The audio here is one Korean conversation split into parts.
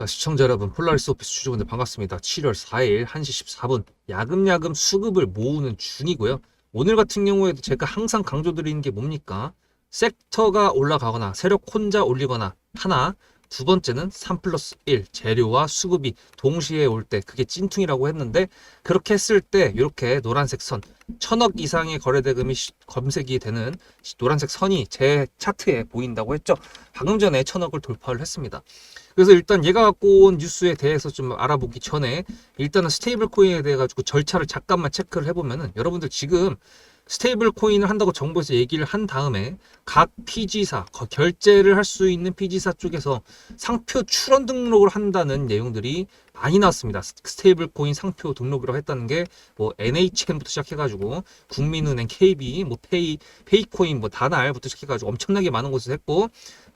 자, 시청자 여러분, 폴라리스 오피스 주주분들 반갑습니다. 7월 4일 1시 14분 야금야금 수급을 모으는 중이고요. 오늘 같은 경우에도 제가 항상 강조드리는 게 뭡니까? 섹터가 올라가거나 세력 혼자 올리거나 하나 두 번째는 3 플러스 1 재료와 수급이 동시에 올 때 그게 찐퉁이라고 했는데 그렇게 했을 때 이렇게 노란색 선 천억 이상의 거래대금이 시- 검색이 되는 시- 노란색 선이 제 차트에 보인다고 했죠. 방금 전에 천억을 돌파를 했습니다. 그래서 일단 얘가 갖고 온 뉴스에 대해서 좀 알아보기 전에 일단은 스테이블 코인에 대해 가지고 절차를 잠깐만 체크를 해보면은 여러분들 지금 스테이블 코인을 한다고 정부에서 얘기를 한 다음에 각 피지사 거- 결제를 할 수 있는 피지사 쪽에서 상표 출원 등록을 한다는 내용들이 많이 나왔습니다. 스- 스테이블 코인 상표 등록이라고 했다는 게 뭐 NHN부터 시작해가지고 국민은행, KB, 뭐 페이, 페이코인, 뭐 다날부터 시작해가지고 엄청나게 많은 곳에서 했고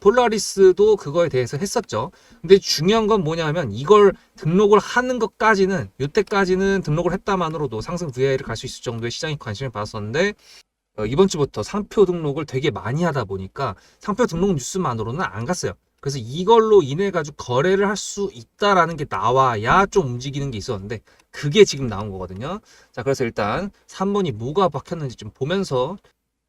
폴라리스도 그거에 대해서 했었죠. 근데 중요한 건 뭐냐면 이걸 등록을 하는 것까지는 이때까지는 등록을 했다만으로도 상승 VI를 갈 수 있을 정도의 시장이 관심을 받았었는데 어, 이번 주부터 상표 등록을 되게 많이 하다 보니까 상표 등록 뉴스만으로는 안 갔어요. 그래서 이걸로 인해 가지고 거래를 할 수 있다라는 게 나와야 좀 움직이는 게 있었는데 그게 지금 나온 거거든요. 자, 그래서 일단 3번이 뭐가 박혔는지 좀 보면서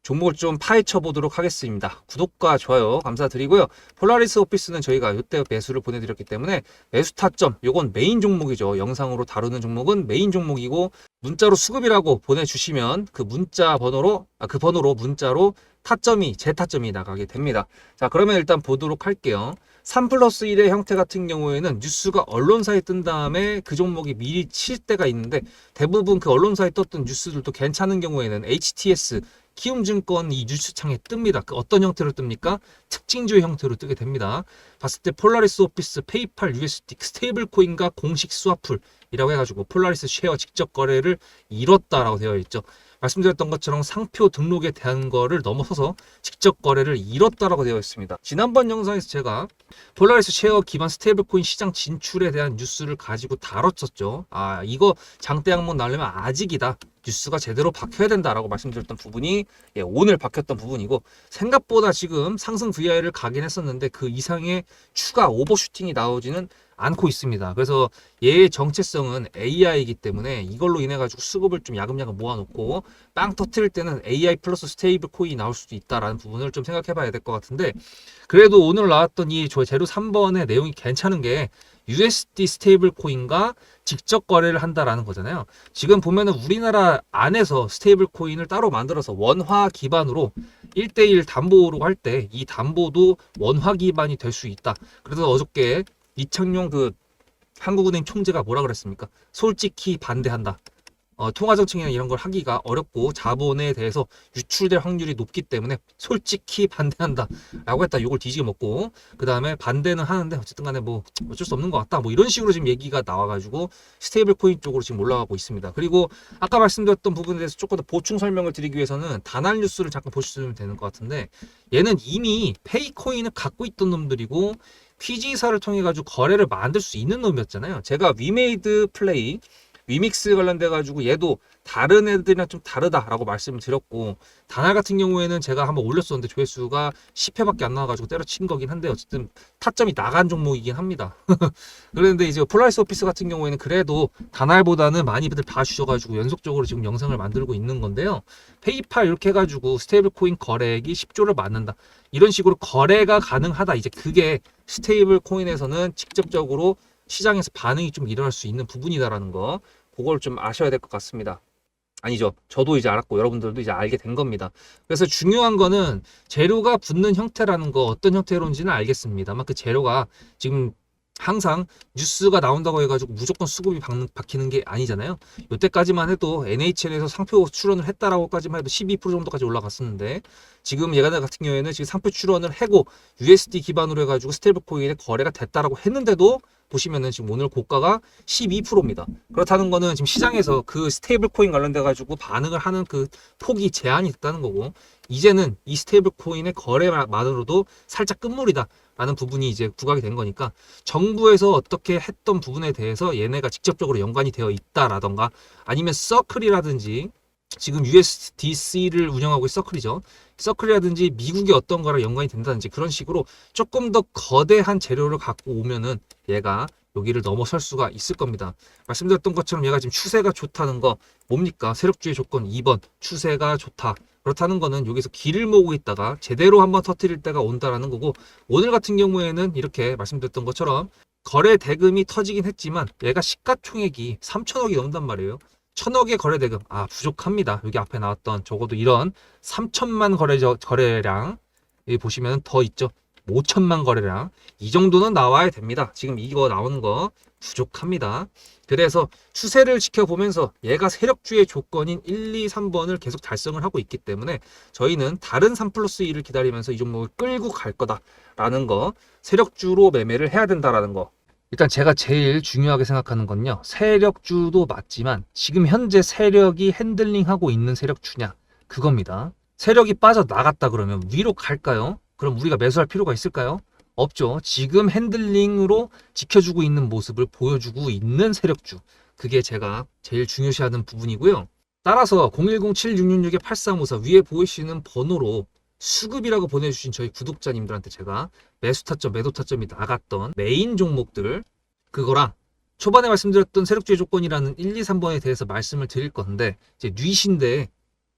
종목을 좀 파헤쳐 보도록 하겠습니다. 구독과 좋아요 감사드리고요. 폴라리스 오피스는 저희가 이때 매수를 보내드렸기 때문에 매수 타점, 요건 메인 종목이죠. 영상으로 다루는 종목은 메인 종목이고 문자로 수급이라고 보내주시면 그 문자 번호로 아, 그 번호로 문자로 타점이 제 타점이 나가게 됩니다. 자 그러면 일단 보도록 할게요. 3 플러스 1의 형태 같은 경우에는 뉴스가 언론사에 뜬 다음에 그 종목이 미리 칠 때가 있는데 대부분 그 언론사에 떴던 뉴스들도 괜찮은 경우에는 HTS 키움증권 이 뉴스창에 뜹니다. 그 어떤 형태로 뜹니까? 특징주의 형태로 뜨게 됩니다. 봤을 때 폴라리스 오피스, 페이팔, USD, 스테이블 코인과 공식 스와플이라고 해가지고 폴라리스 쉐어 직접 거래를 이뤘다라고 되어 있죠. 말씀드렸던 것처럼 상표 등록에 대한 거를 넘어서서 직접 거래를 이뤘다라고 되어 있습니다. 지난번 영상에서 제가 폴라리스 쉐어 기반 스테이블 코인 시장 진출에 대한 뉴스를 가지고 다뤘었죠. 아, 이거 장대 항목 나려면 아직이다. 뉴스가 제대로 박혀야 된다라고 말씀드렸던 부분이 예, 오늘 박혔던 부분이고 생각보다 지금 상승 VI를 가긴 했었는데 그 이상의 추가 오버슈팅이 나오지는 않고 있습니다. 그래서 얘의 정체성은 AI이기 때문에 이걸로 인해 가지고 수급을 좀 야금야금 모아놓고 빵 터트릴 때는 AI 플러스 스테이블 코인이 나올 수도 있다라는 부분을 좀 생각해 봐야 될 것 같은데 그래도 오늘 나왔던 이저 재료 3번의 내용이 괜찮은 게 USD 스테이블 코인과 직접 거래를 한다라는 거잖아요. 지금 보면은 우리나라 안에서 스테이블 코인을 따로 만들어서 원화 기반으로 1대1 담보로 할 때 이 담보도 원화 기반이 될 수 있다. 그래서 어저께 이창용 그 한국은행 총재가 뭐라 그랬습니까? 솔직히 반대한다. 어, 통화정책이나 이런 걸 하기가 어렵고 자본에 대해서 유출될 확률이 높기 때문에 솔직히 반대한다 라고 했다. 이걸 뒤지게 먹고 그 다음에 반대는 하는데 어쨌든 간에 뭐 어쩔 수 없는 것 같다. 뭐 이런 식으로 지금 얘기가 나와가지고 스테이블 코인 쪽으로 지금 올라가고 있습니다. 그리고 아까 말씀드렸던 부분에 대해서 조금 더 보충 설명을 드리기 위해서는 다날 뉴스를 잠깐 보시면 되는 것 같은데 얘는 이미 페이코인을 갖고 있던 놈들이고 피지사를 통해 가지고 거래를 만들 수 있는 놈이었잖아요. 제가 위메이드 플레이 위믹스 관련돼 가지고 얘도 다른 애들이랑 좀 다르다라고 말씀을 드렸고 다날 같은 경우에는 제가 한번 올렸었는데 조회수가 10회밖에 안 나와가지고 때려친 거긴 한데 어쨌든 타점이 나간 종목이긴 합니다. 그런데 이제 폴라리스 오피스 같은 경우에는 그래도 다날보다는 많이들 봐주셔가지고 연속적으로 지금 영상을 만들고 있는 건데요. 페이팔 이렇게 해가지고 스테이블 코인 거래액이 10조를 맞는다. 이런 식으로 거래가 가능하다. 이제 그게 스테이블 코인에서는 직접적으로 시장에서 반응이 좀 일어날 수 있는 부분이다라는 거 그걸 좀 아셔야 될 것 같습니다. 아니죠. 저도 이제 알았고 여러분들도 이제 알게 된 겁니다. 그래서 중요한 거는 재료가 붙는 형태라는 거 어떤 형태로인지는 알겠습니다만 그 재료가 지금 항상 뉴스가 나온다고 해가지고 무조건 수급이 박, 박히는 게 아니잖아요. 이때까지만 해도 NHN에서 상표 출원을 했다라고까지만 해도 12% 정도까지 올라갔었는데 지금 얘가들 같은 경우에는 지금 상표 출원을 하고 USD 기반으로 해가지고 스테이블 코인에 거래가 됐다라고 했는데도 보시면은 지금 오늘 고가가 12%입니다. 그렇다는 거는 지금 시장에서 그 스테이블 코인 관련돼 가지고 반응을 하는 그 폭이 제한이 됐다는 거고 이제는 이 스테이블 코인의 거래만으로도 살짝 끝물이다. 라는 부분이 이제 부각이 된 거니까 정부에서 어떻게 했던 부분에 대해서 얘네가 직접적으로 연관이 되어 있다라던가 아니면 서클이라든지 지금 USDC를 운영하고 있는 서클이죠. 서클이라든지 미국의 어떤 거랑 연관이 된다든지 그런 식으로 조금 더 거대한 재료를 갖고 오면은 얘가 여기를 넘어설 수가 있을 겁니다. 말씀드렸던 것처럼 얘가 지금 추세가 좋다는 거 뭡니까? 세력주의 조건 2번 추세가 좋다. 그렇다는 거는 여기서 길을 모으고 있다가 제대로 한번 터트릴 때가 온다라는 거고 오늘 같은 경우에는 이렇게 말씀드렸던 것처럼 거래 대금이 터지긴 했지만 얘가 시가총액이 3천억이 넘는단 말이에요. 천억의 거래 대금 아 부족합니다. 여기 앞에 나왔던 적어도 이런 3천만 거래 거래량 여기 보시면 더 있죠. 5천만 거래량 이 정도는 나와야 됩니다. 지금 이거 나오는 거 부족합니다. 그래서 추세를 지켜보면서 얘가 세력주의 조건인 1, 2, 3번을 계속 달성을 하고 있기 때문에 저희는 다른 3 플러스 2를 기다리면서 이 종목을 끌고 갈 거다라는 거 세력주로 매매를 해야 된다라는 거 일단 제가 제일 중요하게 생각하는 건요 세력주도 맞지만 지금 현재 세력이 핸들링하고 있는 세력주냐 그겁니다 세력이 빠져나갔다 그러면 위로 갈까요? 그럼 우리가 매수할 필요가 있을까요? 없죠. 지금 핸들링으로 지켜주고 있는 모습을 보여주고 있는 세력주. 그게 제가 제일 중요시하는 부분이고요. 따라서 010-7666-8354 위에 보이시는 번호로 수급이라고 보내주신 저희 구독자님들한테 제가 매수 타점, 매도 타점이 나갔던 메인 종목들 그거랑 초반에 말씀드렸던 세력주의 조건이라는 1, 2, 3번에 대해서 말씀을 드릴 건데 이제 뉘신데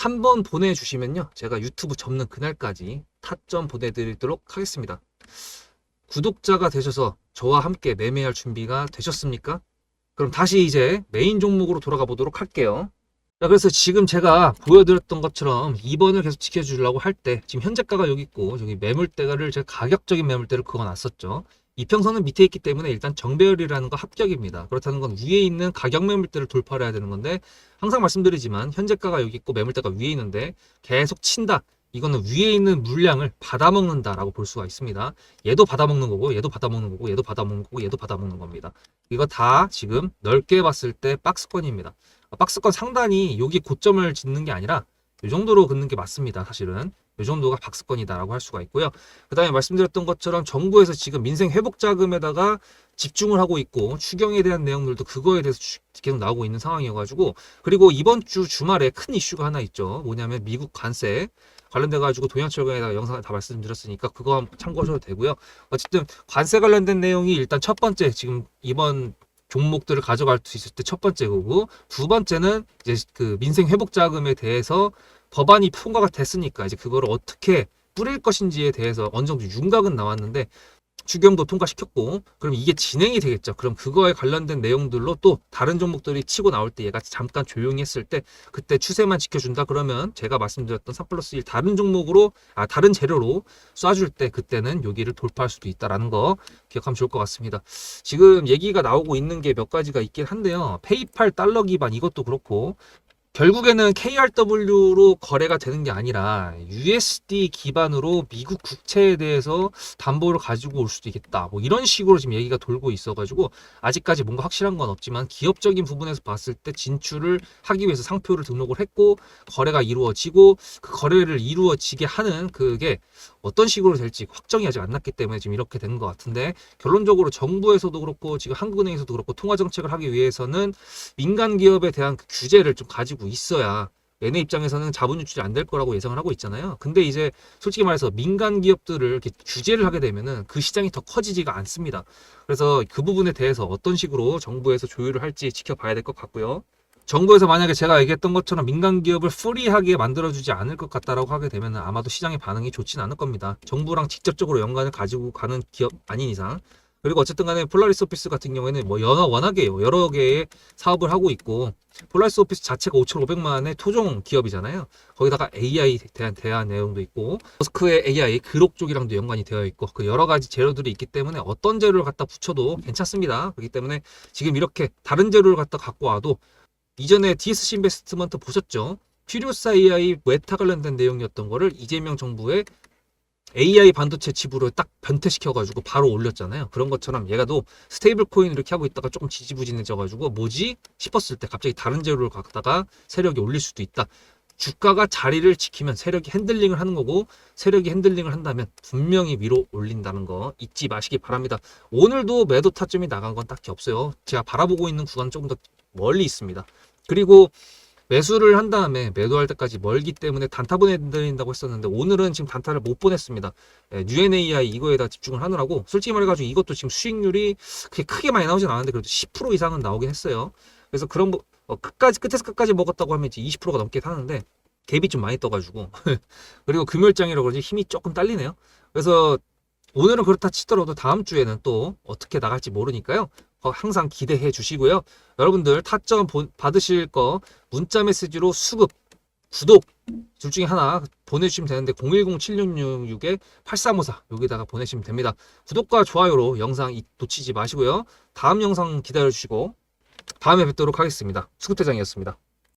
한 번 보내주시면요. 제가 유튜브 접는 그날까지 타점 보내드리도록 하겠습니다. 구독자가 되셔서 저와 함께 매매할 준비가 되셨습니까? 그럼 다시 이제 메인 종목으로 돌아가 보도록 할게요. 자, 그래서 지금 제가 보여드렸던 것처럼 2번을 계속 지켜주려고 할 때, 지금 현재가가 여기 있고, 여기 매물대가를 제가 가격적인 매물대를 그어놨었죠. 이평선은 밑에 있기 때문에 일단 정배열이라는 거 합격입니다. 그렇다는 건 위에 있는 가격 매물대를 돌파를 해야 되는 건데, 항상 말씀드리지만, 현재가가 여기 있고 매물대가 위에 있는데, 계속 친다. 이거는 위에 있는 물량을 받아먹는다라고 볼 수가 있습니다. 얘도 받아먹는 거고, 얘도 받아먹는 거고, 얘도 받아먹는 거고, 얘도 받아먹는 겁니다. 이거 다 지금 넓게 봤을 때 박스권입니다. 아, 박스권 상단이 여기 고점을 짓는 게 아니라 이 정도로 긋는 게 맞습니다. 사실은 이 정도가 박스권이다라고 할 수가 있고요. 그 다음에 말씀드렸던 것처럼 정부에서 지금 민생 회복 자금에다가 집중을 하고 있고 추경에 대한 내용들도 그거에 대해서 주- 계속 나오고 있는 상황이어가지고 그리고 이번 주 주말에 큰 이슈가 하나 있죠. 뭐냐면 미국 관세 관련돼 가지고 동양철강에다가 영상을 다 말씀드렸으니까 그거 참고하셔도 되고요. 어쨌든 관세 관련된 내용이 일단 첫 번째 지금 이번 종목들을 가져갈 수 있을 때 첫 번째 거고 두 번째는 이제 그 민생 회복 자금에 대해서 법안이 통과가 됐으니까 이제 그거를 어떻게 뿌릴 것인지에 대해서 어느 정도 윤곽은 나왔는데 추경도 통과시켰고 그럼 이게 진행이 되겠죠. 그럼 그거에 관련된 내용들로 또 다른 종목들이 치고 나올 때 얘가 잠깐 조용히 했을 때 그때 추세만 지켜준다 그러면 제가 말씀드렸던 3 플러스 1 다른 종목으로 아 다른 재료로 쏴줄 때 그때는 여기를 돌파할 수도 있다라는 거 기억하면 좋을 것 같습니다. 지금 얘기가 나오고 있는 게 몇 가지가 있긴 한데요. 페이팔 달러 기반 이것도 그렇고 결국에는 KRW로 거래가 되는 게 아니라 USD 기반으로 미국 국채에 대해서 담보를 가지고 올 수도 있겠다. 뭐 이런 식으로 지금 얘기가 돌고 있어가지고 아직까지 뭔가 확실한 건 없지만 기업적인 부분에서 봤을 때 진출을 하기 위해서 상표를 등록을 했고 거래가 이루어지고 그 거래를 이루어지게 하는 그게 어떤 식으로 될지 확정이 아직 안 났기 때문에 지금 이렇게 된 것 같은데 결론적으로 정부에서도 그렇고 지금 한국은행에서도 그렇고 통화 정책을 하기 위해서는 민간 기업에 대한 그 규제를 좀 가지고 있어야 얘네 입장에서는 자본 유출이 안 될 거라고 예상을 하고 있잖아요. 근데 이제 솔직히 말해서 민간 기업들을 이렇게 규제를 하게 되면은 그 시장이 더 커지지가 않습니다. 그래서 그 부분에 대해서 어떤 식으로 정부에서 조율을 할지 지켜봐야 될 것 같고요. 정부에서 만약에 제가 얘기했던 것처럼 민간 기업을 프리하게 만들어주지 않을 것 같다라고 하게 되면 아마도 시장의 반응이 좋지는 않을 겁니다. 정부랑 직접적으로 연관을 가지고 가는 기업 아닌 이상. 그리고 어쨌든 간에 폴라리스 오피스 같은 경우에는 뭐 여러, 워낙에 여러 개의 사업을 하고 있고 폴라리스 오피스 자체가 5,500만의 토종 기업이잖아요. 거기다가 AI 대한 대한 내용도 있고 머스크의 AI 그록 쪽이랑도 연관이 되어 있고 그 여러 가지 재료들이 있기 때문에 어떤 재료를 갖다 붙여도 괜찮습니다. 그렇기 때문에 지금 이렇게 다른 재료를 갖다 갖고 와도 이전에 DSC 인베스트먼트 보셨죠? 퓨리오사 AI 웨타 관련된 내용이었던 거를 이재명 정부의 AI 반도체 칩으로 딱 변태시켜가지고 바로 올렸잖아요. 그런 것처럼 얘가도 스테이블 코인 이렇게 하고 있다가 조금 지지부진해져가지고 뭐지 싶었을 때 갑자기 다른 재료를 갖다가 세력이 올릴 수도 있다. 주가가 자리를 지키면 세력이 핸들링을 하는 거고 세력이 핸들링을 한다면 분명히 위로 올린다는 거 잊지 마시기 바랍니다. 오늘도 매도 타점이 나간 건 딱히 없어요. 제가 바라보고 있는 구간은 조금 더 멀리 있습니다. 그리고 매수를 한 다음에 매도할 때까지 멀기 때문에 단타 보내드린다고 했었는데 오늘은 지금 단타를 못 보냈습니다. 예, UNAI 이거에다 집중을 하느라고 솔직히 말해가지고 이것도 지금 수익률이 그렇게 크게 많이 나오진 않았는데 그래도 10% 이상은 나오긴 했어요. 그래서 그런 거 어, 끝까지 끝에서 끝까지 먹었다고 하면 이제 20%가 넘게 타는데 갭이 좀 많이 떠가지고 그리고 금요일장이라 그런지 힘이 조금 딸리네요. 그래서 오늘은 그렇다 치더라도 다음 주에는 또 어떻게 나갈지 모르니까요. 어, 항상 기대해 주시고요. 여러분들 타점 보- 받으실 거 문자 메시지로 수급, 구독 둘 중에 하나 보내주시면 되는데 010-7666-8354 여기다가 보내시면 됩니다. 구독과 좋아요로 영상 이- 놓치지 마시고요. 다음 영상 기다려 주시고 다음에 뵙도록 하겠습니다. 수급대장이었습니다.